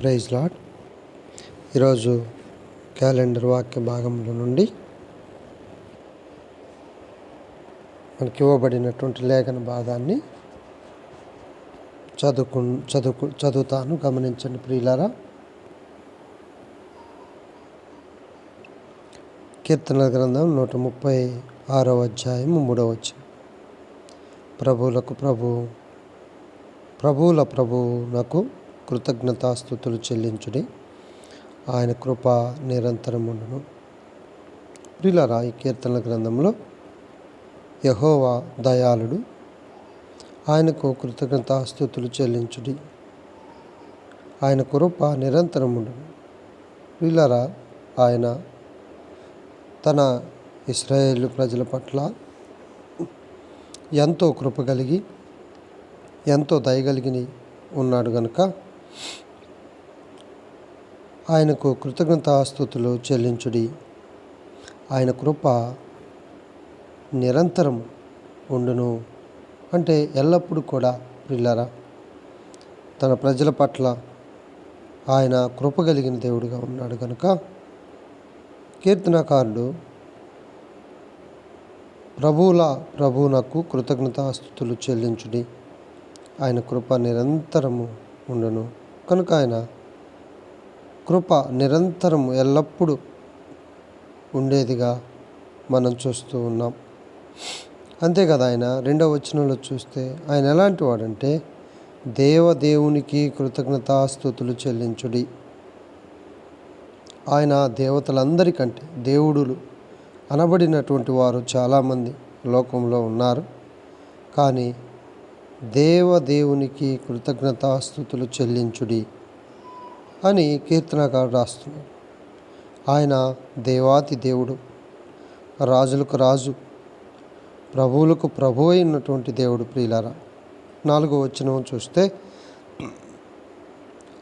Praise lord. ఈరోజు calendar వాక్య భాగంలో నుండి మనకి ఇవ్వబడినటువంటి లేఖన భాగాన్ని చదువుకు చదువుకు చదువుతాను. గమనించండి ప్రియులారా. కీర్తన గ్రంథం నూట ముప్పై ఆరో అధ్యాయం మూడవ వచ్చిన ప్రభువులకు ప్రభు ప్రభువుల ప్రభువునకు కృతజ్ఞతాస్థుతులు చెల్లించుడి. ఆయన కృప నిరంతరముండును. ప్రిలరా ఈ కీర్తనల గ్రంథంలో యహోవా దయాళుడు. ఆయనకు కృతజ్ఞతాస్థుతులు చెల్లించుడి. ఆయన కృప నిరంతరముండును. ప్రిలరా ఆయన తన ఇస్రాయేల్ ప్రజల పట్ల ఎంతో కృప కలిగి ఎంతో దయగలిగి ఉన్నాడు కనుక ఆయనకు కృతజ్ఞతాస్థుతులు చెల్లించుడి. ఆయన కృప నిరంతరం ఉండును అంటే ఎల్లప్పుడూ కూడా పిల్లరా తన ప్రజల పట్ల ఆయన కృప కలిగిన దేవుడుగా ఉన్నాడు కనుక కీర్తనకారుడు ప్రభువుల ప్రభువునకు కృతజ్ఞతాస్థుతులు చెల్లించుడి. ఆయన కృప నిరంతరము ఉండను. కనుక ఆయన కృప నిరంతరం ఎల్లప్పుడూ ఉండేదిగా మనం చూస్తూ ఉన్నాం. అంతే కదా ఆయన రెండవ వచనంలో చూస్తే ఆయన ఎలాంటి వాడంటే దేవదేవునికి కృతజ్ఞతాస్థుతులు చెల్లించుడి. ఆయన దేవతలందరికంటే దేవుడులు అనబడినటువంటి వారు చాలామంది లోకంలో ఉన్నారు. కానీ దేవదేవునికి కృతజ్ఞతాస్థుతులు చెల్లించుడి అని కీర్తనకారు రాస్తున్నాడు. ఆయన దేవాతి దేవుడు రాజులకు రాజు ప్రభువులకు ప్రభు అయినటువంటి దేవుడు ప్రియులారా. నాలుగో వచ్చిన చూస్తే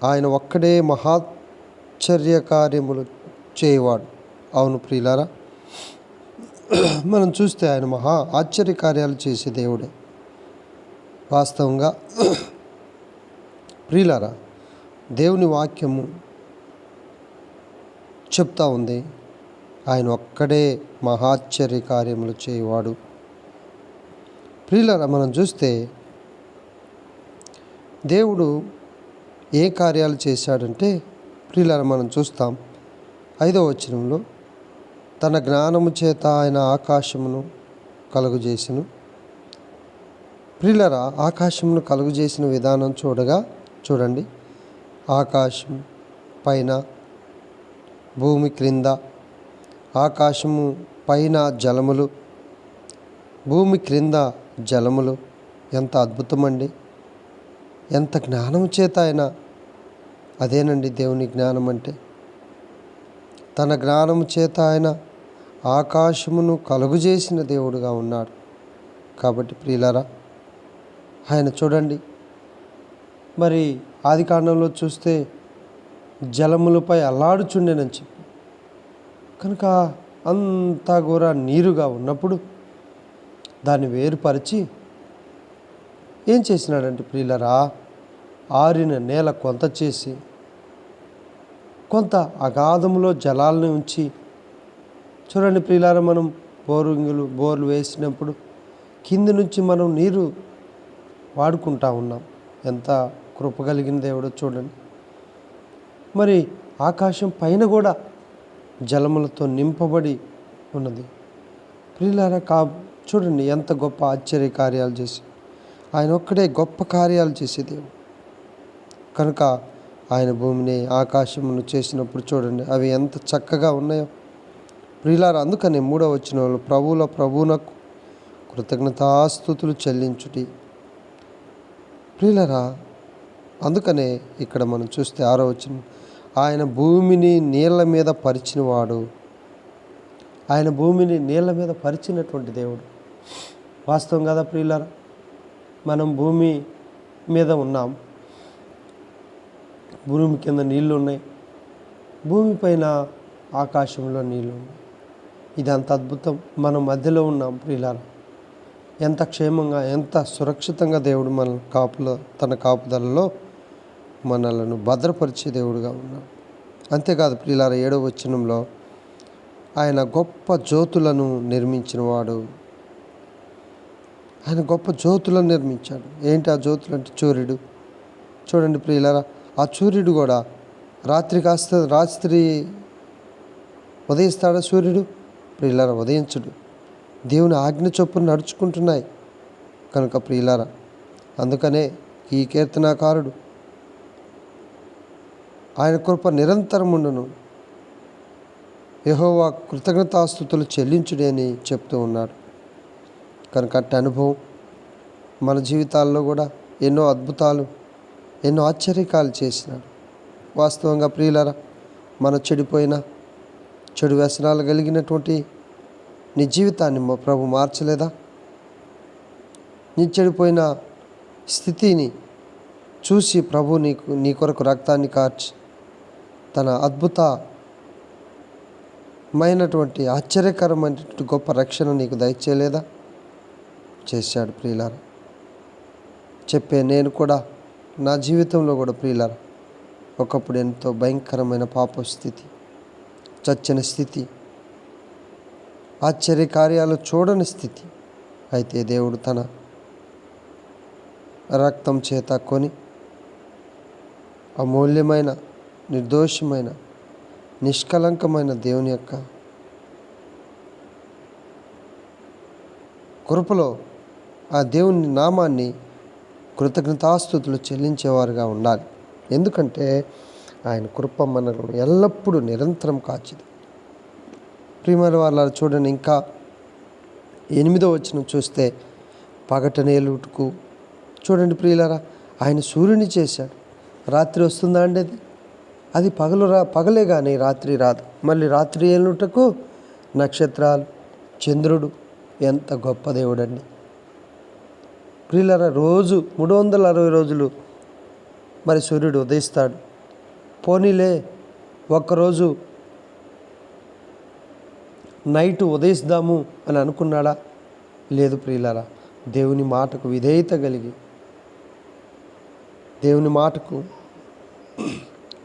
ఆయన ఒక్కడే మహాశ్చర్య కార్యములు చేయవాడు. అవును ప్రియులారా మనం చూస్తే ఆయన మహా ఆశ్చర్య కార్యాలు చేసే దేవుడే. వాస్తవంగా ప్రియులారా దేవుని వాక్యము చెప్తా ఉంది. ఆయన ఒక్కడే మహాశ్చర్య కార్యములు చేయవాడు. ప్రియులారా మనం చూస్తే దేవుడు ఏ కార్యాలు చేశాడంటే ప్రియులారా మనం చూస్తాం. ఐదవ వచనంలో తన జ్ఞానము చేత ఆయన ఆకాశమును కలుగజేసెను. ప్రిలరా ఆకాశమును కలుగజేసిన విధానం చూడగా చూడండి. ఆకాశం పైన భూమి క్రింద ఆకాశము పైన జలములు భూమి క్రింద జలములు. ఎంత అద్భుతమండి. ఎంత జ్ఞానం చేత ఆయన అదేనండి దేవుని జ్ఞానం అంటే తన జ్ఞానము చేత ఆయన ఆకాశమును కలుగుజేసిన దేవుడుగా ఉన్నాడు. కాబట్టి ప్రియులరా ఆయన చూడండి. మరి ఆది కాండంలో చూస్తే జలములపై అల్లాడుచుండేనని చెప్పి. కనుక అంతా కూడా నీరుగా ఉన్నప్పుడు దాన్ని వేరుపరిచి ఏం చేసినాడంటే ప్రియులరా ఆరిన నేల కొంత చేసి కొంత అగాధములో జలాలను ఉంచి చూడండి ప్రియులారా మనం బోరింగులు బోర్లు వేసినప్పుడు కింది నుంచి మనం నీరు వాడుకుంటా ఉన్నాం. ఎంత కృప కలిగిన దేవుడో చూడండి. మరి ఆకాశం పైన కూడా జలములతో నింపబడి ఉన్నది. ప్రియులారా కా చూడండి ఎంత గొప్ప ఆశ్చర్య కార్యాలు చేసి. ఆయన ఒక్కడే గొప్ప కార్యాలు చేసేది కనుక ఆయన భూమిని ఆకాశమును చేసినప్పుడు చూడండి అవి ఎంత చక్కగా ఉన్నాయో. ప్రియులారా అందుకని మూడో వచ్చిన వాళ్ళు ప్రభువుల ప్రభువునకు కృతజ్ఞతాస్థుతులు చెల్లించుటి. ప్రియులరా అందుకనే ఇక్కడ మనం చూస్తే ఆరో వచ్చిన ఆయన భూమిని నీళ్ళ మీద పరిచినవాడు. ఆయన భూమిని నీళ్ళ మీద పరిచినటువంటి దేవుడు. వాస్తవం కదా ప్రియులరా? మనం భూమి మీద ఉన్నాం. భూమి కింద నీళ్ళు ఉన్నాయి. భూమి పైన ఆకాశంలో నీళ్ళు ఉన్నాయి. ఇది అంత అద్భుతం. మనం మధ్యలో ఉన్నాం ప్రియులారా. ఎంత క్షేమంగా ఎంత సురక్షితంగా దేవుడు మన కాపుల తన కాపుదలలో మనలను భద్రపరిచే దేవుడుగా ఉన్నాడు. అంతేకాదు ప్రియులార ఏడవ వచనంలో ఆయన గొప్ప జ్యోతులను నిర్మించినవాడు. ఆయన గొప్ప జ్యోతులను నిర్మించాడు. ఏంటి ఆ జ్యోతులు అంటే సూర్యుడు చూడండి ప్రియులారా ఆ సూర్యుడు కూడా రాత్రి కాస్త రాత్రి ఉదయిస్తాడా సూర్యుడు? ప్రియులారా ఉదయించడు. దేవుని ఆజ్ఞ చొప్పున నడుచుకుంటున్నాయి. కనుక ప్రియులారా అందుకనే ఈ కీర్తనాకారుడు ఆయన కృప నిరంతరముండును యహోవా కృతజ్ఞతాస్థుతులు చెల్లించుడి అని చెప్తూ ఉన్నాడు. కనుక అట్టి అనుభవం మన జీవితాల్లో కూడా ఎన్నో అద్భుతాలు ఎన్నో ఆశ్చర్యకాలు చేసినాడు. వాస్తవంగా ప్రియులరా మన చెడిపోయిన చెడు వ్యసనాలు కలిగినటువంటి నీ జీవితాన్ని మా ప్రభు మార్చలేదా? నీ చెడిపోయిన స్థితిని చూసి ప్రభు నీకు నీ కొరకు రక్తాన్ని కార్చి తన అద్భుతమైనటువంటి ఆశ్చర్యకరమైనటువంటి గొప్ప రక్షణ నీకు దయచేయలేదా? చేశాడు ప్రియులారా. చెప్పే నేను కూడా నా జీవితంలో కూడా ప్రియులారా ఒకప్పుడు ఎంతో భయంకరమైన పాప స్థితి చచ్చిన స్థితి ఆశ్చర్య కార్యాలు చూడని స్థితి. అయితే దేవుడు తన రక్తం చేత కొని అమూల్యమైన నిర్దోషమైన నిష్కలంకమైన దేవుని యొక్క కృపలో ఆ దేవుని నామాన్ని కృతజ్ఞతాస్థుతులు చెల్లించేవారుగా ఉండాలి. ఎందుకంటే ఆయన కృప మనను ఎల్లప్పుడూ నిరంతరం కాచిది. ప్రియమైన వాళ్ళ చూడండి ఇంకా ఎనిమిదో వచ్చిన చూస్తే పగటనేలుటకు చూడండి ప్రియులరా ఆయన సూర్యుని చేశాడు. రాత్రి వస్తుందా అండి అది? అది పగలు రా పగలే కానీ రాత్రి రాదు. మళ్ళీ రాత్రి ఏలుటకు? నక్షత్రాలు చంద్రుడు. ఎంత గొప్ప దేవుడండి. ప్రియులరా రోజు మూడు వందల అరవై రోజులు మరి సూర్యుడు ఉదయిస్తాడు. పోనీలే ఒక్కరోజు నైట్ ఉదయిస్తాము అని అనుకున్నాడా? లేదు ప్రియులారా దేవుని మాటకు విధేయత కలిగి దేవుని మాటకు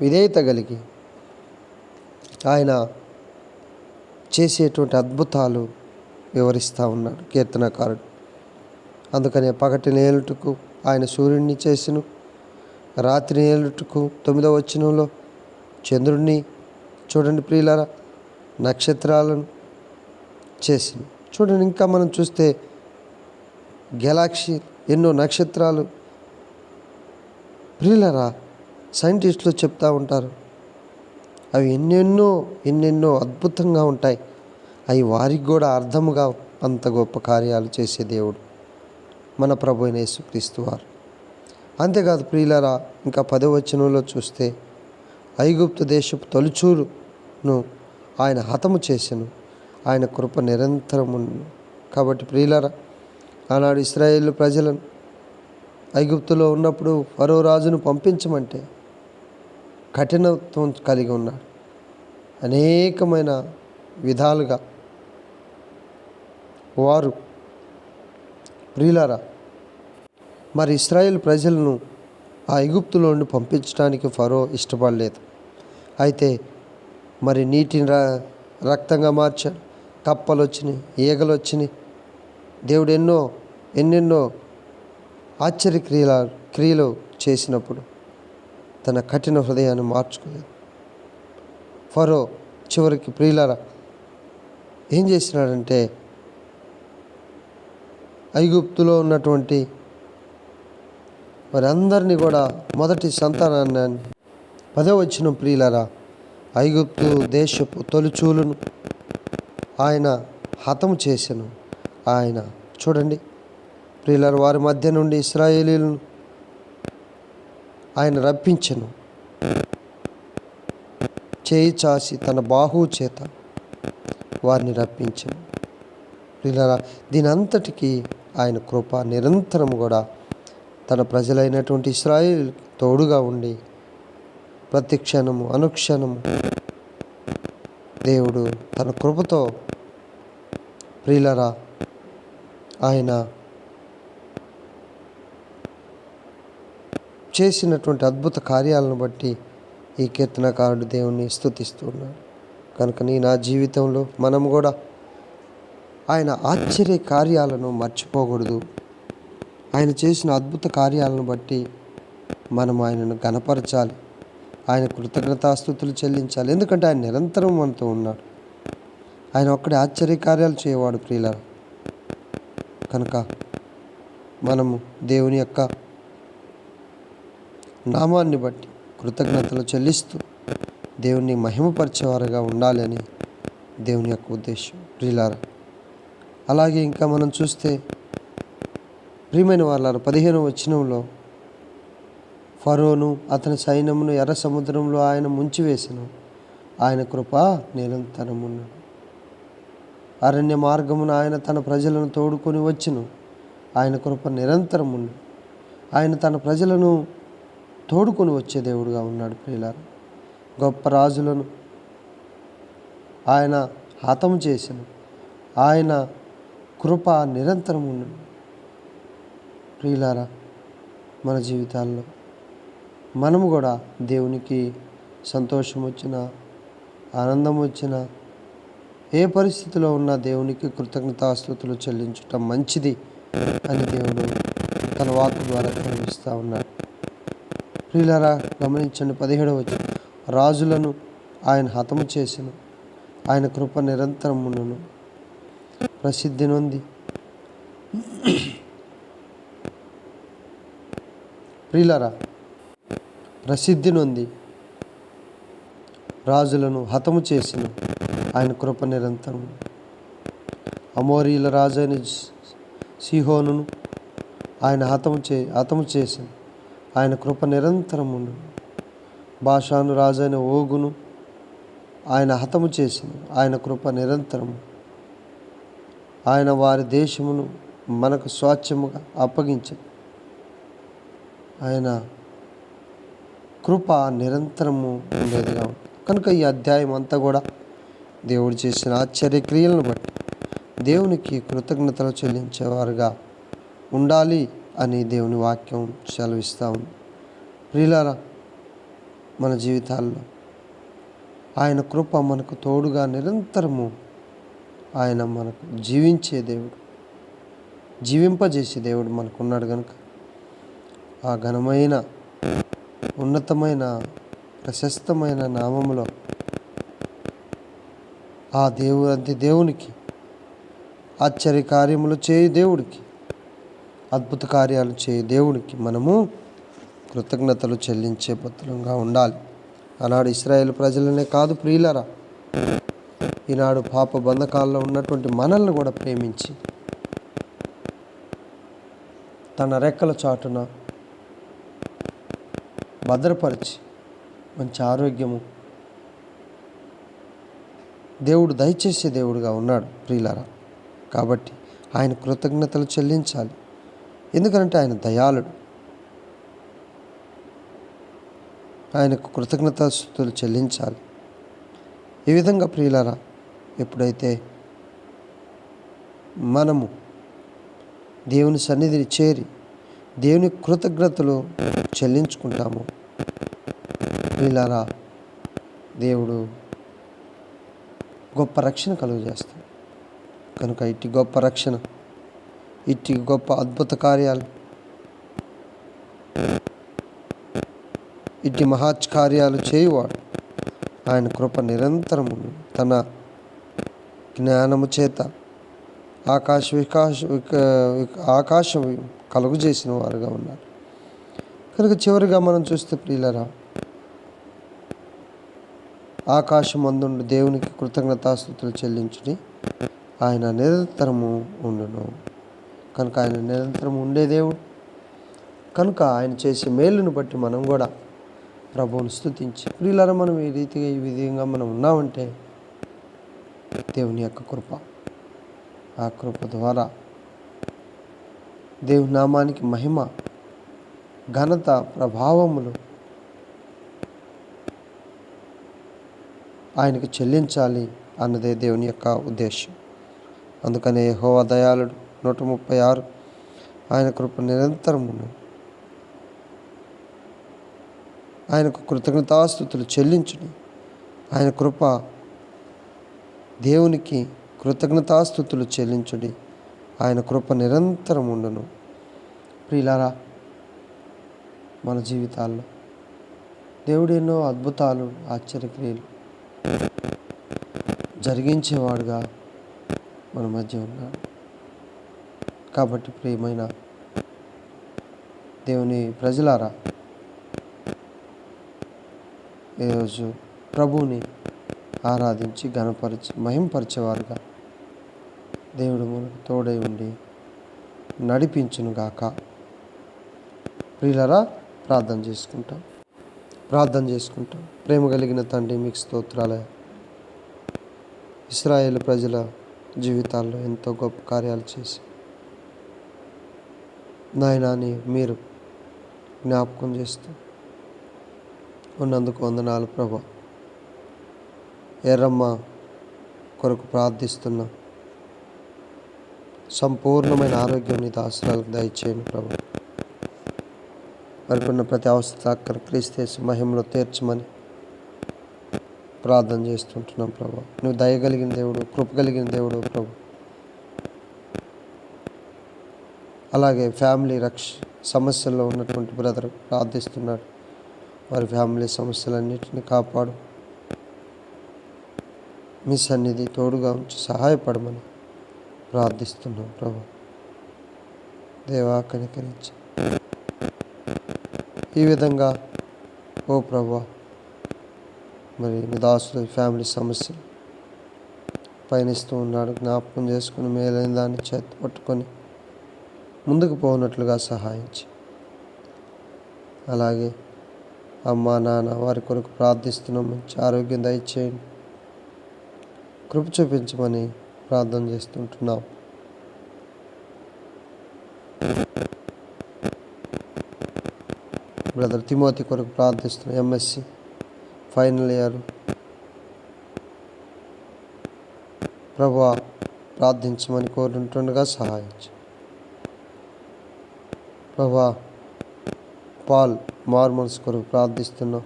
విధేయత కలిగి ఆయన చేసేటువంటి అద్భుతాలు వివరిస్తూ ఉన్నాడు కీర్తనకారుడు. అందుకనే పగటి నేలుటకు ఆయన సూర్యుడిని చేసిను రాత్రి నేలుటకు తొమ్మిదవ వచ్చినంలో చంద్రుడిని చూడండి ప్రియులారా నక్షత్రాలను చేసింది చూడండి ఇంకా మనం చూస్తే గెలాక్సీ ఎన్నో నక్షత్రాలు. ప్రియులరా సైంటిస్టులు చెప్తూ ఉంటారు అవి ఎన్నెన్నో ఎన్నెన్నో అద్భుతంగా ఉంటాయి. అవి వారికి కూడా అర్థముగా అంత గొప్ప కార్యాలు చేసే దేవుడు మన ప్రభు అయిన యేసుక్రీస్తు వారు. అంతేకాదు ప్రియులరా ఇంకా పదవచనంలో చూస్తే ఐగుప్తు దేశపు తొలిచూరును ఆయన హతము చేసెను. ఆయన కృప నిరంతరం కాబట్టి ప్రియులరా ఆనాడు ఇస్రాయేల్ ప్రజలను ఐగుప్తులో ఉన్నప్పుడు ఫరో రాజును పంపించమంటే కఠినత్వం కలిగి ఉన్నాడు. అనేకమైన విధాలుగా వారు ప్రియులారా మరి ఇస్రాయేల్ ప్రజలను ఆ ఐగుప్తులో నుండి పంపించడానికి ఫరో ఇష్టపడలేదు. అయితే మరి నీటిని ర రక్తంగా మార్చాడు. కప్పలు వచ్చినాయి ఈగలు వచ్చినాయి దేవుడు ఎన్నో ఎన్నెన్నో ఆశ్చర్యక్రియల క్రియలు చేసినప్పుడు తన కఠిన హృదయాన్ని మార్చుకోలేదు ఫరో చివరికి ప్రియులారా ఏం చేసినాడంటే ఐగుప్తులో ఉన్నటువంటి మరి అందరినీ కూడా మొదటి సంతానాన్ని పదవచ్చిన ప్రియులరా ఐగుప్తు దేశపు తొలిచూలును ఆయన హతము చేసెను. ఆయన చూడండి ప్రియులర్ వారి మధ్య నుండి ఇస్రాయేలీలను ఆయన రప్పించెను. చేయి చాసి తన బాహువు చేత వారిని రప్పించను. ప్రియులరా దీనంతటికీ ఆయన కృప నిరంతరం కూడా తన ప్రజలైనటువంటి ఇస్రాయిల్ తోడుగా ఉండి ప్రతి క్షణము అనుక్షణము దేవుడు తన కృపతో ప్రియులరా ఆయన చేసినటువంటి అద్భుత కార్యాలను బట్టి ఈ కీర్తనకారుడు దేవుణ్ణి స్తుతిస్తూ ఉన్నాడు. కనుక నీ నా జీవితంలో మనం కూడా ఆయన ఆశ్చర్య కార్యాలను మర్చిపోకూడదు. ఆయన చేసిన అద్భుత కార్యాలను బట్టి మనం ఆయనను గనపరచాలి ఆయన కృతజ్ఞతాస్థుతులు చెల్లించాలి. ఎందుకంటే ఆయన నిరంతరం మనతో ఉన్నాడు. ఆయన ఒక్కడే ఆశ్చర్య కార్యాలు చేయవాడు ప్రియుల కనుక మనము దేవుని యొక్క నామాన్ని బట్టి కృతజ్ఞతలు చెల్లిస్తూ దేవుని మహిమపరిచేవారుగా ఉండాలి అని దేవుని యొక్క ఉద్దేశం. ప్రియులారా అలాగే ఇంకా మనం చూస్తే ప్రియమైన వాళ్ళ పదిహేను వచ్చినంలో ఫరోను అతని సైన్యమును ఎర్ర సముద్రంలో ఆయన ముంచివేసిన. ఆయన కృప నిరంతరమును అరణ్య మార్గమున ఆయన తన ప్రజలను తోడుకొని వచ్చును. ఆయన కృప నిరంతరమును ఆయన తన ప్రజలను తోడుకొని వచ్చే దేవుడుగా ఉన్నాడు ప్రియులారు. గొప్ప రాజులను ఆయన హతము చేసిన. ఆయన కృప నిరంతరం ఉండను ప్రియులారా మన జీవితాల్లో మనము కూడా దేవునికి సంతోషం వచ్చిన ఆనందం వచ్చిన ఏ పరిస్థితిలో ఉన్న దేవునికి కృతజ్ఞతాస్తుతులు చెల్లించటం మంచిది అని దేవుడు తన వార్త ద్వారా కనిపిస్తూ ఉన్నాడు. ప్రియులారా గమనించండి పదిహేడవ రాజులను ఆయన హతము చేసిన. ఆయన కృప నిరంతరం ఉన్నను ప్రసిద్ధి నొంది. ప్రియులారా ప్రసిద్ధి నొంది రాజులను హతము చేసిన ఆయన కృప నిరంతరం. అమోరీల రాజైన సిహోను ఆయన హతము చే హతము చేసిన ఆయన కృప నిరంతరం ఉండు భాషాను రాజైన ఓగును ఆయన హతము చేసిన ఆయన కృప నిరంతరము. ఆయన వారి దేశమును మనకు స్వాచ్ఛముగా అప్పగించ ఆయన కృప నిరంతరము ఉండేదిగా. ఉంది కనుక ఈ అధ్యాయం అంతా కూడా దేవుడు చేసిన ఆశ్చర్య క్రియలను బట్టి దేవునికి కృతజ్ఞతలు చెల్లించేవారుగా ఉండాలి అని దేవుని వాక్యం సెలవిస్తూ ఉంది. ప్రియులారా మన జీవితాల్లో ఆయన కృప మనకు తోడుగా నిరంతరము ఆయన మనకు జీవించే దేవుడు జీవింపజేసే దేవుడు మనకున్నాడు కనుక ఆ ఘనమైన ఉన్నతమైన ప్రశస్తమైన నామములో ఆ దేవుడు దేవునికి ఆశ్చర్య కార్యములు చేయి దేవుడికి అద్భుత కార్యాలు చేయి దేవుడికి మనము కృతజ్ఞతలు చెల్లించే పత్రంగా ఉండాలి. ఆనాడు ఇస్రాయేల్ ప్రజలనే కాదు ప్రియులరా. ఈనాడు పాప బంధకాల్లో ఉన్నటువంటి మనల్ని కూడా ప్రేమించి తన రెక్కల చాటున భద్రపరిచి మంచి ఆరోగ్యము. దేవుడు దయచేసే దేవుడుగా ఉన్నాడు ప్రియులారా. కాబట్టి ఆయన కృతజ్ఞతలు చెల్లించాలి. ఎందుకంటే ఆయన దయాళుడు. ఆయనకు కృతజ్ఞతాస్తుతులు చెల్లించాలి. ఈ విధంగా ప్రియులారా ఎప్పుడైతే మనము దేవుని సన్నిధిని చేరి దేవుని కృతజ్ఞతలు చెల్లించుకుంటాము. ప్రియులారా దేవుడు గొప్ప రక్షణ కలుగజేస్తాడు. కనుక ఇట్టి గొప్ప రక్షణ ఇట్టి గొప్ప అద్భుత కార్యాలు ఇట్టి మహాచ్ కార్యాలు చేయువాడు ఆయన కృప నిరంతరము తన జ్ఞానము చేత ఆకాశ వికాశ విక- ఆకాశం కలుగు చేసిన వారుగా ఉన్నారు. కనుక చివరిగా మనం చూస్తే ప్రియులరా ఆకాశం అందుండు దేవునికి కృతజ్ఞతాస్థుతులు చెల్లించుని ఆయన నిరంతరము ఉండును. కనుక ఆయన నిరంతరం ఉండే దేవుడు. కనుక ఆయన చేసే మేలును బట్టి మనం కూడా ప్రభువును స్థుతించి ప్రియులారా మనం ఈ రీతిగా ఈ విధంగా మనం ఉన్నామంటే దేవుని యొక్క కృప ఆ కృప ద్వారా దేవుని నామానికి మహిమ ఘనత ప్రభావములు ఆయనకు చెల్లించాలి అన్నదే దేవుని యొక్క ఉద్దేశం. అందుకనే యెహోవా దయాళుడు నూట ముప్పై ఆరు ఆయన కృప నిరంతరం ఆయనకు కృతజ్ఞతాస్థుతులు చెల్లించుడి. ఆయన కృప దేవునికి కృతజ్ఞతాస్థుతులు చెల్లించుడి. ఆయన కృప నిరంతరం ఉండును. ప్రియులారా మన జీవితాల్లో దేవుడు ఎన్నో అద్భుతాలు ఆశ్చర్యక్రియలు జరిగించేవాడుగా మన మధ్య ఉన్నాడు. కాబట్టి ప్రియమైన దేవుని ప్రజలారా ఈరోజు ప్రభువుని ఆరాధించి గణపరిచి మహింపరిచేవారుగా దేవుడు మనకు తోడై ఉండి నడిపించునుగాక. ప్రియులరా ప్రార్థన చేసుకుంటాం. ప్రార్థన చేసుకుంటాం. ప్రేమ కలిగిన తండ్రి మీకు స్తోత్రాల. ఇస్రాయేల్ ప్రజల జీవితాల్లో ఎంతో గొప్ప కార్యాలు చేసి నాయనాని మీరు జ్ఞాపకం చేస్తూ ఉన్నందుకు వందనాలు ప్రభా. ఎర్రమ్మ కొరకు ప్రార్థిస్తున్నాం. సంపూర్ణమైన ఆరోగ్యం నీ దాసరాలకు దయచేయండి ప్రభు. మరికొన్న ప్రతి అవస్థ అక్కడ క్రీస్తేసి మహిమలో తీర్చమని ప్రార్థన చేస్తుంటున్నాం ప్రభు. నువ్వు దయగలిగిన దేవుడు కృప కలిగిన దేవుడు ప్రభు. అలాగే ఫ్యామిలీ రక్ష సమస్యల్లో ఉన్నటువంటి బ్రదర్ ప్రార్థిస్తున్నాడు. వారి ఫ్యామిలీ సమస్యలన్నింటినీ కాపాడు. మీ సన్నిధి తోడుగా ఉంచి సహాయపడమని ప్రార్థిస్తున్నాం ప్రభు. దేవా కనికరించి. ఈ విధంగా ఓ ప్రభా మరి మీ ఫ్యామిలీ సమస్యలు పయనిస్తూ ఉన్నాడు. జ్ఞాపకం చేసుకుని మేలైన దాన్ని చేతి పట్టుకొని ముందుకు పోనట్లుగా సహాయించి. అలాగే అమ్మ నాన్న వారి కొరకు ప్రార్థిస్తున్నాం. మంచి ఆరోగ్యం దయచేయండి. కృప చూపించమని ప్రార్థన చేస్తుంటున్నాం. బ్రదర్ తిమోతి కొరకు ప్రార్థిస్తున్నాం. MSc final year. ప్రభు ప్రార్థించమని కోరుంటుండగా సహాయించు. ప్రభా పాల్ మార్మల్స్ కొరకు ప్రార్థిస్తున్నాం.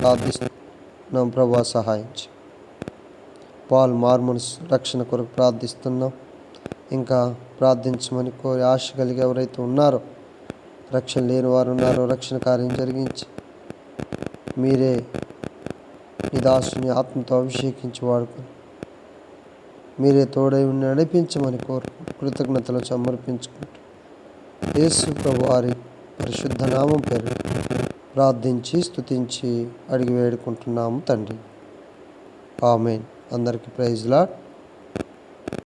ప్రార్థిస్తున్నాం ప్రభా సహాయించి. పాల్ మార్మన్స్ రక్షణ కొరకు ప్రార్థిస్తున్నాం. ఇంకా ప్రార్థించమని కోరి ఆశ కలిగి ఎవరైతే ఉన్నారో రక్షణ లేని వారు ఉన్నారో రక్షణ కార్యం జరిగించి మీరే నీ దాసుని ఆత్మతో అభిషేకించి వాడుకొని మీరే తోడై ఉండి నడిపించమని కోరు కృతజ్ఞతలు సమర్పించుకుంటూ యేసు ప్రభు వారి పరిశుద్ధ నామం పేరు ప్రార్థించి స్తుతించి అడిగి వేడుకుంటున్నాము తండ్రి. ఆమెన్. అందరికీ ప్రైజ్ లాట్